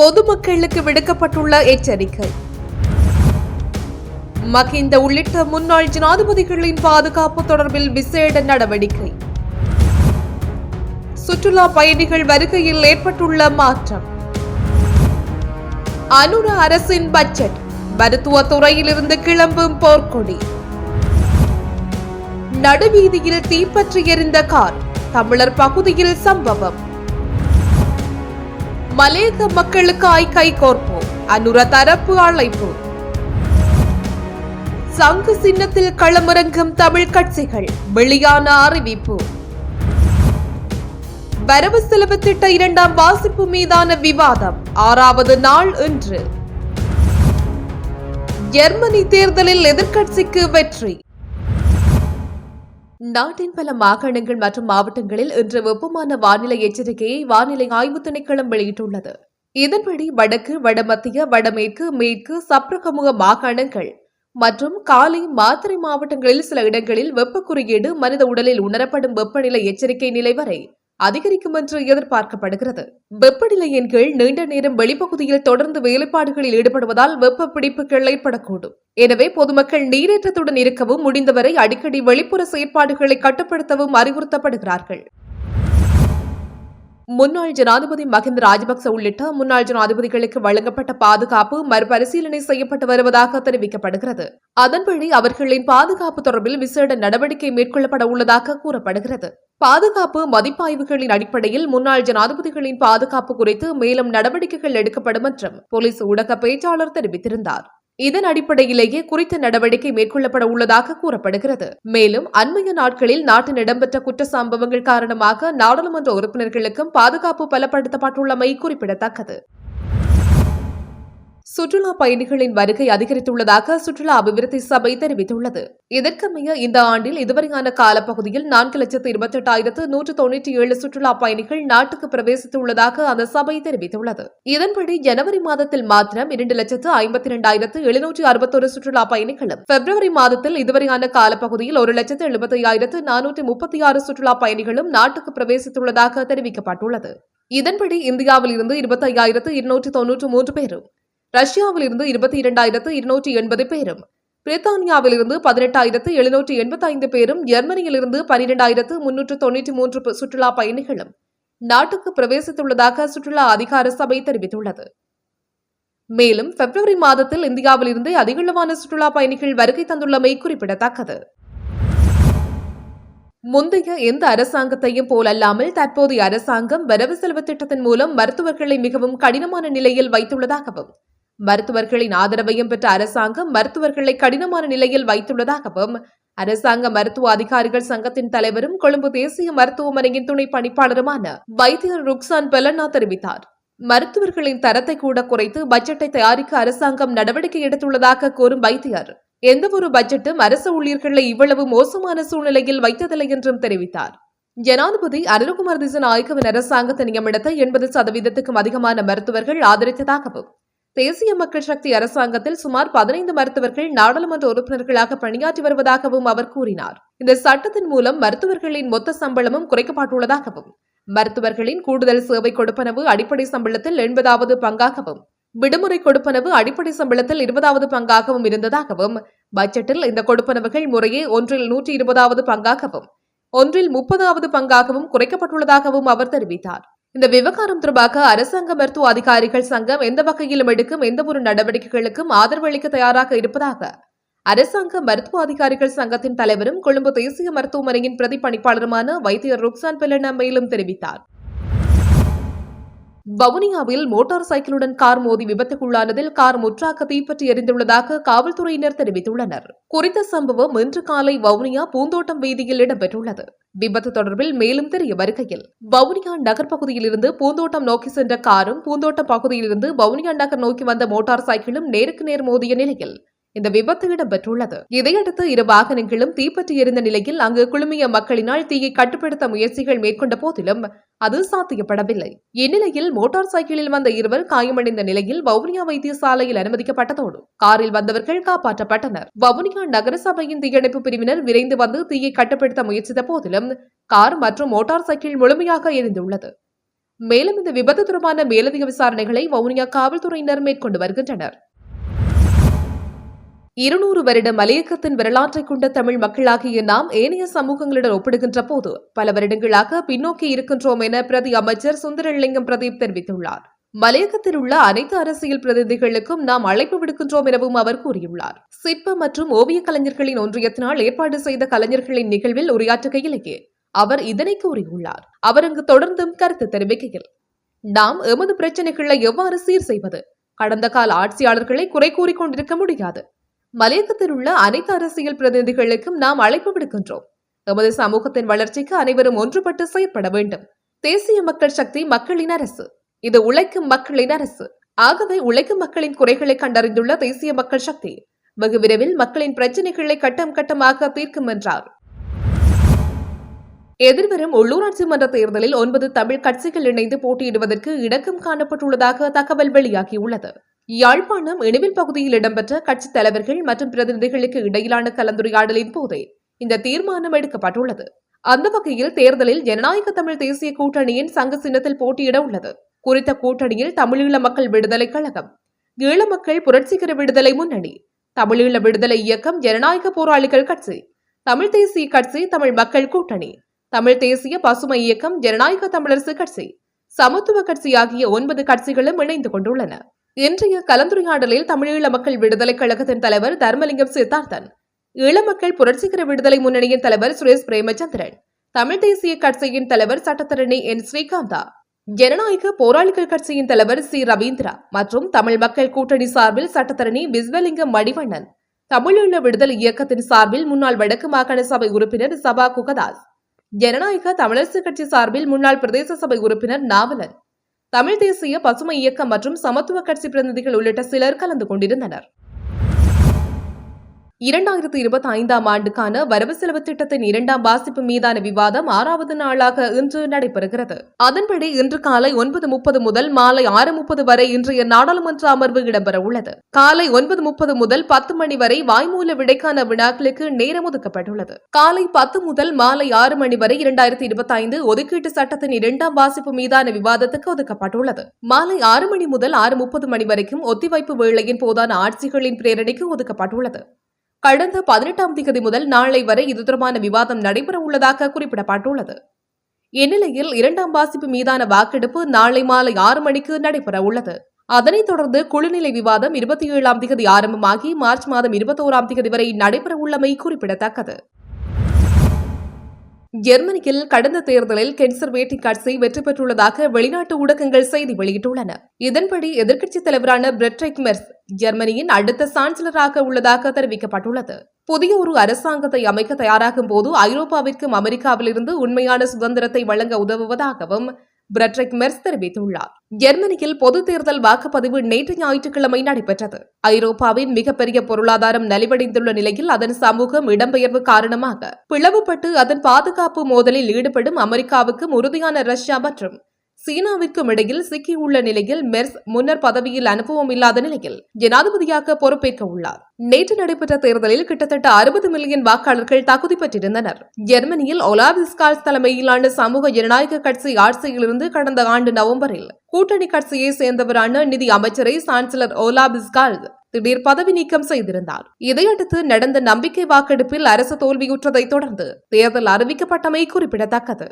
பொதுமக்களுக்கு விடுக்கப்பட்டுள்ள எச்சரிக்கை. மகிந்த உள்ளிட்ட முன்னாள் ஜனாதிபதிகளின் பாதுகாப்பு தொடர்பில் விசேட நடவடிக்கை. சுற்றுலா பயணிகள் வருகையில் ஏற்பட்டுள்ள மாற்றம். அனுர அரசின் பட்ஜெட் மருத்துவ துறையிலிருந்து கிளம்பும் போர்க்கொடி. நடுவீதியில் தீப்பற்றி எரிந்த கார் தமிழர் பகுதியில் சம்பவம். மலேக மக்களுக்காய் கை கோர்ப்போம். அனுர தரப்பு அழைப்பு. சங்கு சின்னத்தில் களமிறங்கும் தமிழ் கட்சிகள் வெளியான அறிவிப்பு. வரவு செலவு திட்ட இரண்டாம் வாசிப்பு மீதான விவாதம் ஆறாவது நாள் இன்று. ஜெர்மனி தேர்தலில் எதிர்க்கட்சிக்கு வெற்றி. நாட்டின் பல மாகாணங்கள் மற்றும் மாவட்டங்களில் இன்று வெப்பமான வானிலை எச்சரிக்கையை வானிலை ஆய்வு திணைக்களம் வெளியிட்டுள்ளது. இதன்படி வடக்கு வடமத்திய வடமேற்கு மேற்கு சப்ரகமுக மாகாணங்கள் மற்றும் காலை மாத்திரை மாவட்டங்களில் சில இடங்களில் வெப்ப குறியீடு மனித உடலில் உணரப்படும் வெப்பநிலை எச்சரிக்கை நிலை வரை அதிகரிக்கும் என்று எதிர்பார்க்கப்படுகிறது. வெப்பநிலையின் கீழ் நீண்ட நேரம் வெளிப்பகுதியில் தொடர்ந்து வேலைப்பாடுகளில் ஈடுபடுவதால் வெப்ப பிடிப்புகள் ஏற்படக்கூடும் எனவே பொதுமக்கள் நீரேற்றத்துடன் இருக்கவும் முடிந்தவரை அடிக்கடி வெளிப்புற செயற்பாடுகளை கட்டுப்படுத்தவும் அறிவுறுத்தப்படுகிறார்கள். முன்னாள் ஜனாதிபதி மஹிந்த ராஜபக்ச உள்ளிட்ட முன்னாள் ஜனாதிபதிகளுக்கு வழங்கப்பட்ட பாதுகாப்பு மறுபரிசீலனை செய்யப்பட்டு வருவதாக தெரிவிக்கப்படுகிறது. அதன்படி அவர்களின் பாதுகாப்பு தொடர்பில் விசேட நடவடிக்கை மேற்கொள்ளப்பட உள்ளதாக கூறப்படுகிறது. பாதுகாப்பு மதிப்பாய்வுகளின் அடிப்படையில் முன்னாள் ஜனாதிபதிகளின் பாதுகாப்பு குறித்து மேலும் நடவடிக்கைகள் எடுக்கப்படும் என்றும் போலீஸ் ஊடக பேச்சாளர் தெரிவித்திருந்தார். இதன் அடிப்படையிலேயே குறித்த நடவடிக்கை மேற்கொள்ளப்பட உள்ளதாக கூறப்படுகிறது. மேலும் அண்மைய நாட்களில் நாட்டில் இடம்பெற்ற குற்ற சம்பவங்கள் காரணமாக நாடாளுமன்ற உறுப்பினர்களுக்கும் பாதுகாப்பு பலப்படுத்தப்பட்டுள்ளமை குறிப்பிடத்தக்கது. சுற்றுலா பயணிகளின் வருகை அதிகரித்துள்ளதாக சுற்றுலா அபிவிருத்தி சபை தெரிவித்துள்ளது. இதற்கமைய இந்த ஆண்டில் இதுவரையான காலப்பகுதியில் நான்கு லட்சத்து இருபத்தெட்டாயிரத்து நூற்று தொன்னூற்றி ஏழு சுற்றுலா பயணிகள் நாட்டுக்கு பிரவேசித்துள்ளதாக அந்த சபை தெரிவித்துள்ளது. இதன்படி ஜனவரி மாதத்தில் மாத்திரம் இரண்டு லட்சத்து ஐம்பத்தி இரண்டாயிரத்து எழுநூற்றி அறுபத்தொரு சுற்றுலா பயணிகளும் பிப்ரவரி மாதத்தில் இதுவரையான காலப்பகுதியில் ஒரு லட்சத்து எழுபத்தி ஐயாயிரத்து நானூற்றி முப்பத்தி ஆறு சுற்றுலா பயணிகளும் நாட்டுக்கு பிரவேசித்துள்ளதாக தெரிவிக்கப்பட்டுள்ளது. இதன்படி இந்தியாவில் இருந்து இருபத்தி ஐயாயிரத்து இருநூற்று தொன்னூற்று மூன்று பேரும் ரஷ்யாவில் இருந்து இருபத்தி இரண்டாயிரத்து இருநூற்றி எண்பது பேரும் பிரித்தானியாவில் இருந்து பதினெட்டாயிரத்து எழுநூற்றி எண்பத்தி ஐந்து பேரும் ஜெர்மனியிலிருந்து பனிரெண்டாயிரத்து முன்னூற்று தொன்னூற்றி மூன்று சுற்றுலா பயணிகளும் நாட்டுக்கு பிரவேசித்துள்ளதாக சுற்றுலா அதிகார சபை தெரிவித்துள்ளது. மேலும் பிப்ரவரி மாதத்தில் இந்தியாவில் இருந்து அதிகளவான சுற்றுலா பயணிகள் வருகை தந்துள்ளமை குறிப்பிடத்தக்கது. முந்தைய எந்த அரசாங்கத்தையும் போலல்லாமல் தற்போதைய அரசாங்கம் வரவு செலவு திட்டத்தின் மூலம் மருத்துவர்களை மிகவும் கடினமான நிலையில் வைத்துள்ளதாகவும் மருத்துவர்களின் ஆதரவையும் பெற்ற அரசாங்கம் மருத்துவர்களை கடினமான நிலையில் வைத்துள்ளதாகவும் அரசாங்க மருத்துவ அதிகாரிகள் சங்கத்தின் தலைவரும் கொழும்பு தேசிய மருத்துவமனையின் துணை பணிப்பாளருமான வைத்தியர் ருக்சான் பெலனா தெரிவித்தார். மருத்துவர்களின் தரத்தை கூட குறைத்து பட்ஜெட்டை தயாரிக்க அரசாங்கம் நடவடிக்கை எடுத்துள்ளதாக கூறும் வைத்தியர். எந்தவொரு பட்ஜெட்டும் அரசு ஊழியர்களை இவ்வளவு மோசமான சூழ்நிலையில் வைத்ததில்லை என்றும் தெரிவித்தார். ஜனாதிபதி அருண்குமார் திசநாயக்கவின் அரசாங்கத்தை நியமிடத்தை எண்பது சதவீதத்துக்கும் அதிகமான மருத்துவர்கள் ஆதரித்ததாகவும் தேசிய மக்கள் சக்தி அரசாங்கத்தில் சுமார் பதினைந்து மருத்துவர்கள் நாடாளுமன்ற உறுப்பினர்களாக பணியாற்றி வருவதாகவும் அவர் கூறினார். இந்த சட்டத்தின் மூலம் மருத்துவர்களின் மொத்த சம்பளமும் குறைக்கப்பட்டுள்ளதாகவும் மருத்துவர்களின் கூடுதல் சேவை கொடுப்பனவு அடிப்படை சம்பளத்தில் எண்பதாவது பங்காகவும் விடுமுறை கொடுப்பனவு அடிப்படை சம்பளத்தில் இருபதாவது பங்காகவும் இருந்ததாகவும் பட்ஜெட்டில் இந்த கொடுப்பனவுகள் முறையே ஒன்றில் நூற்றி இருபதாவது பங்காகவும் ஒன்றில் முப்பதாவது பங்காகவும் குறைக்கப்பட்டுள்ளதாகவும் அவர் தெரிவித்தார். இந்த விவகாரம் தொடர்பாக அரசாங்க மருத்துவ அதிகாரிகள் சங்கம் எந்த வகையிலும் எடுக்கும் எந்த ஒரு நடவடிக்கைகளுக்கும் ஆதரவு அளிக்க தயாராக இருப்பதாக அரசாங்க மருத்துவ அதிகாரிகள் சங்கத்தின் தலைவரும் கொழும்பு தேசிய மருத்துவமனையின் பிரதி பணிப்பாளருமான வைத்தியர் ருக்சான் பெல்லனா மேலும் தெரிவித்தார். வவுனியாவில் மோட்டார் சைக்கிளுடன் கார் மோதி விபத்துக்குள்ளானதில் கார் முற்றாக தீப்பற்றி எரிந்துள்ளதாக காவல்துறையினர் தெரிவித்துள்ளனர். குறித்த சம்பவம் இன்று காலை வவுனியா பூந்தோட்டம் வீதியில் இடம்பெற்றுள்ளது. விபத்து தொடர்பில் மேலும் தெரிய வருகையில் வவுனியா நகர் பகுதியிலிருந்து பூந்தோட்டம் நோக்கி சென்ற காரும் பூந்தோட்டம் பகுதியிலிருந்து வவுனியா நகர் நோக்கி வந்த மோட்டார் சைக்கிளும் நேருக்கு நேர் மோதிய நிலையில் இந்த விபத்து இடம்பெற்றுள்ளது. இதையடுத்து இரு வாகனங்களும் தீப்பற்றி எரிந்த நிலையில் அங்கு குழுமிய மக்களினால் தீயை கட்டுப்படுத்த முயற்சிகள் மேற்கொண்ட போதிலும் அது சாத்தியப்படவில்லை. இந்நிலையில் மோட்டார் சைக்கிளில் வந்த இருவர் காயமடைந்த நிலையில் வவுனியா வைத்தியசாலையில் அனுமதிக்கப்பட்டதோடு காரில் வந்தவர்கள் காப்பாற்றப்பட்டனர். வவுனியா நகரசபையின் தீயணைப்பு பிரிவினர் விரைந்து வந்து தீயை கட்டுப்படுத்த முயற்சித்த போதிலும் கார் மற்றும் மோட்டார் சைக்கிள் முழுமையாக எரிந்துள்ளது. மேலும் இந்த விபத்து தொடர்பான மேலதிக விசாரணைகளை வவுனியா காவல்துறையினர் மேற்கொண்டு வருகின்றனர். இருநூறு வருட மலையகத்தின் வரலாற்றை கொண்ட தமிழ் மக்களாகிய நாம் ஏனைய சமூகங்களுடன் ஒப்பிடுகின்ற போது பல வருடங்களாக பின்னோக்கி இருக்கின்றோம் என பிரதி அமைச்சர் சுந்தரலிங்கம் பிரதீப் தெரிவித்துள்ளார். மலையகத்தில் உள்ள அனைத்து அரசியல் பிரதிநிதிகளுக்கும் நாம் அழைப்பு விடுக்கின்றோம் எனவும் அவர் கூறியுள்ளார். சிற்ப மற்றும் ஓவிய கலைஞர்களின் ஒன்றியத்தினால் ஏற்பாடு செய்த கலைஞர்களின் நிகழ்வில் உரையாற்றுகையிலேயே அவர் இதனை கூறியுள்ளார். அவர் அங்கு தொடர்ந்தும் கருத்து தெரிவிக்கையில் நாம் எமது பிரச்சனைகளை எவ்வாறு சீர் செய்வது? கடந்த கால ஆட்சியாளர்களை குறை கூறிக்கொண்டிருக்க முடியாது. மலையகத்தில் உள்ள அனைத்து அரசியல் பிரதிநிதிகளுக்கும் நாம் அழைப்பு விடுக்கின்றோம். எமது சமூகத்தின் வளர்ச்சிக்கு அனைவரும் ஒன்றுபட்டு செயற்பட வேண்டும். தேசிய மக்கள் சக்தி மக்களின் அரசு. இது உழைக்கும் மக்களின் அரசு. ஆகவே உழைக்கும் மக்களின் குறைகளை கண்டறிந்துள்ள தேசிய மக்கள் சக்தி. வெகு விரைவில் மக்களின் பிரச்சினைகளை கட்டம் கட்டமாக தீர்க்கும் என்றார். எதிர்வரும் உள்ளூராட்சி மன்ற தேர்தலில் ஒன்பது தமிழ் கட்சிகள் இணைந்து போட்டியிடுவதற்கு இடக்கம் காணப்பட்டுள்ளதாக தகவல் வெளியாகியுள்ளது. யாழ்ப்பாணம் இணைவில் பகுதியில் இடம்பெற்ற கட்சித் தலைவர்கள் மற்றும் பிரதிநிதிகளுக்கு இடையிலான கலந்துரையாடலின் போதே இந்த தீர்மானம் எடுக்கப்பட்டுள்ளது. அந்த வகையில் தேர்தலில் ஜனநாயக தமிழ் தேசிய கூட்டணியின் சங்க சின்னத்தில் போட்டியிட உள்ளது. குறித்த கூட்டணியில் தமிழீழ மக்கள் விடுதலை கழகம் ஈழ மக்கள் புரட்சிகர விடுதலை முன்னணி தமிழீழ விடுதலை இயக்கம் ஜனநாயக போராளிகள் கட்சி தமிழ் தேசிய கட்சி தமிழ் மக்கள் கூட்டணி தமிழ் தேசிய பசுமை இயக்கம் ஜனநாயக தமிழரசு கட்சி சமத்துவ கட்சி ஆகிய ஒன்பது கட்சிகளும் இணைந்து கொண்டுள்ளன. இன்றைய கலந்துரையாடலில் தமிழீழ மக்கள் விடுதலை கழகத்தின் தலைவர் தர்மலிங்கம் சித்தார்த்தன் ஈழமக்கள் புரட்சிகர விடுதலை முன்னணியின் தலைவர் சுரேஷ் பிரேமச்சந்திரன் தமிழ் தேசிய கட்சியின் தலைவர் சட்டத்தரணி என். ஸ்ரீகாந்தா ஜனநாயக போராளிகள் கட்சியின் தலைவர் சி. ரவீந்திரா மற்றும் தமிழ் மக்கள் கூட்டணி சார்பில் சட்டத்தரணி விஸ்வலிங்கம் மணிவண்ணன் தமிழீழ விடுதலை இயக்கத்தின் சார்பில் முன்னாள் வடக்கு மாகாண சபை உறுப்பினர் சபா குகதாஸ் ஜனநாயக தமிழரசு கட்சி சார்பில் முன்னாள் பிரதேச சபை உறுப்பினர் நாவலன் தமிழ் தேசிய பசுமை இயக்கம் மற்றும் சமத்துவ கட்சி பிரதிநிதிகள் உள்ளிட்ட சிலர் கலந்து கொண்டிருந்தனர். இரண்டாயிரத்து இருபத்தி ஐந்தாம் ஆண்டுக்கான வரவு செலவு திட்டத்தின் இரண்டாம் வாசிப்பு மீதான விவாதம் ஆறாவது நாளாக இன்று நடைபெறுகிறது. அதன்படி இன்று காலை ஒன்பது முப்பது முதல் மாலை ஆறு முப்பது வரை இன்றைய நாடாளுமன்ற அமர்வு இடம்பெற உள்ளது காலை ஒன்பது முப்பது முதல் பத்து மணி வரை வாய்மூல விடைக்கான வினாக்களுக்கு நேரம் ஒதுக்கப்பட்டுள்ளது. காலை பத்து முதல் மாலை ஆறு மணி வரை இரண்டாயிரத்தி இருபத்தி ஐந்து ஒதுக்கீட்டு சட்டத்தின் இரண்டாம் வாசிப்பு மீதான விவாதத்துக்கு ஒதுக்கப்பட்டுள்ளது. மாலை ஆறு மணி முதல் ஆறு முப்பது மணி வரைக்கும் ஒத்திவைப்பு வேளையின் போதான ஆட்சிகளின் பிரேரணைக்கு ஒதுக்கப்பட்டுள்ளது. கடந்த பதினெட்டாம் தேதி முதல் நாளை வரை இது தொடர்பான விவாதம் நடைபெற உள்ளதாக குறிப்பிடப்பட்டுள்ளது. இந்நிலையில் இரண்டாம் வாசிப்பு மீதான வாக்கெடுப்பு நாளை மாலை ஆறு மணிக்கு நடைபெற உள்ளது அதனைத் தொடர்ந்து குழுநிலை விவாதம் இருபத்தி ஏழாம் தேதி ஆரம்பமாகி மார்ச் மாதம் இருபத்தோராம் தேதி வரை நடைபெற உள்ளமை குறிப்பிடத்தக்கது. ஜெர்மனியில் கடந்த தேர்தலில் கென்சர்வேட்டிவ் கட்சி வெற்றி பெற்றுள்ளதாக வெளிநாட்டு ஊடகங்கள் செய்தி வெளியிட்டுள்ளன. இதன்படி எதிர்க்கட்சித் தலைவரான பிரெட்ரிக் மெர்ஸ் ஜெர்மனியின் அடுத்த சான்சலராக உள்ளதாக தெரிவிக்கப்பட்டுள்ளது. புதிய ஒரு அரசாங்கத்தை அமைக்க தயாராகும் போது ஐரோப்பாவிற்கும் அமெரிக்காவிலிருந்து உண்மையான சுதந்திரத்தை வழங்க உதவுவதாகவும் பிரட்ரிக் மெர்ஸ் தெரிவித்துள்ளார். ஜெர்மனியில் பொது தேர்தல் வாக்குப்பதிவு நேற்று ஞாயிற்றுக்கிழமை நடைபெற்றது. ஐரோப்பாவின் மிகப்பெரிய பொருளாதாரம் நலிவடைந்துள்ள நிலையில் அதன் சமூகம் இடம்பெயர்வு காரணமாக பிளவுபட்டு அதன் பாதுகாப்பு மோதலில் ஈடுபடும் அமெரிக்காவுக்கும் உறுதியான ரஷ்யா மற்றும் சீனாவிற்கும் இடையில் சிக்கியுள்ள நிலையில் மெர்ஸ் முன்னர் பதவியில் அனுபவம் இல்லாத நிலையில் ஜனாதிபதியாக பொறுப்பேற்க உள்ளார். நேற்று நடைபெற்ற தேர்தலில் கிட்டத்தட்ட அறுபது மில்லியன் வாக்காளர்கள் தகுதி பெற்றிருந்தனர். ஜெர்மனியில் ஒலாவிஸ்கால்ஸ் தலைமையிலான சமூக ஜனநாயக கட்சி ஆட்சியிலிருந்து கடந்த ஆண்டு நவம்பரில் கூட்டணி கட்சியை சேர்ந்தவரான நிதி அமைச்சரை சான்சலர் ஓலாபிஸ்கால் திடீர் பதவி நீக்கம் செய்திருந்தார். இதையடுத்து நடந்த நம்பிக்கை வாக்கெடுப்பில் அரசு தோல்வியுற்றதைத் தொடர்ந்து தேர்தல் அறிவிக்கப்பட்டமை குறிப்பிடத்தக்கது.